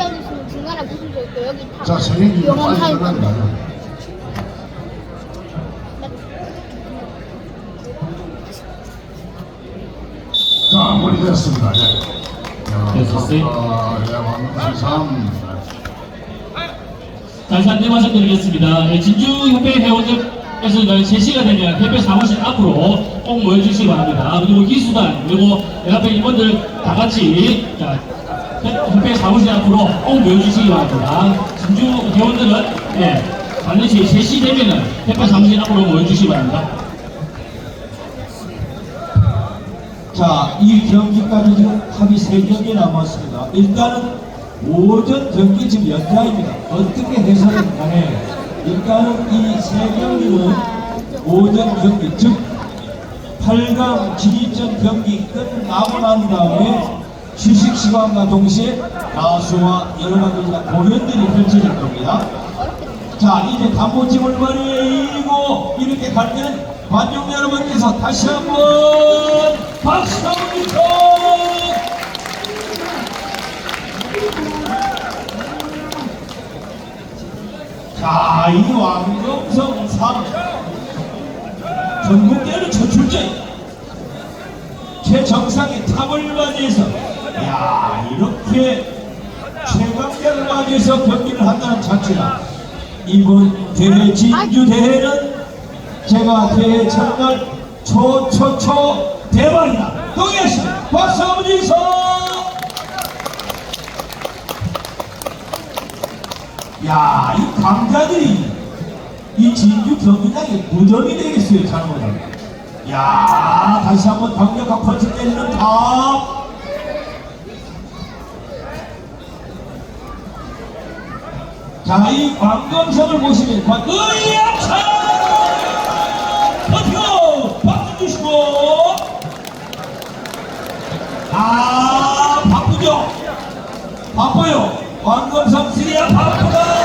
하고 있으면 중간에 무슨 소 있고 여기 다 자, 선생님 영원 빨리 타임. 일어나는 거야. 자, 머리 됐습니다. 예. 야, 네, 됐어요. 아, 예, 완전 참. 다시 안내 말씀드리겠습니다. 네, 진주협회 회원들께서 저희 3시가 되면 협회 사무실 앞으로 꼭 모여주시기 바랍니다. 그리고 기수단, 그리고 연합회 임원들 다 같이 자, 협회 사무실 앞으로 꼭 모여주시기 바랍니다. 진주 회원들은 네, 반드시 3시 되면은 협회 사무실 앞으로 모여주시기 바랍니다. 자, 이 경기까지 지금 합이 세 경기 남았습니다. 일단은 오전 경기 지금 연장입니다. 어떻게 해서든 간에 일단은 이세 경기는 오전 경기, 즉 8강 진입전 경기 끝나고 난 다음에 휴식 시간과 동시에 가수와 여러 가지 공연들이 펼쳐질 겁니다. 자 이제 단모집을 버리고 이렇게 갈 때는 관중 여러분께서 다시 한번 박수 한번 주세요. 자 이 왕정성 3 전국대회는 최출제 최정상의 탑을 맞이해서 야 이렇게 맞이해서 경기를 한다는 자체가 이번 대회 진주 대회는 제가 대회 첫날 초초초 대박이다. 동의하시면 박수 한번 주세요 야이 강자들이 이 진주 경기장의 무덤이 되겠어요 잘못하면 야 다시 한번 강력한 펀치 때리는 탑 자, 이 광검성을 보시면 관 의약차 버티고 박수 주시고! 아 바쁘죠? 바빠요. 광검성 쓰리야 바쁘다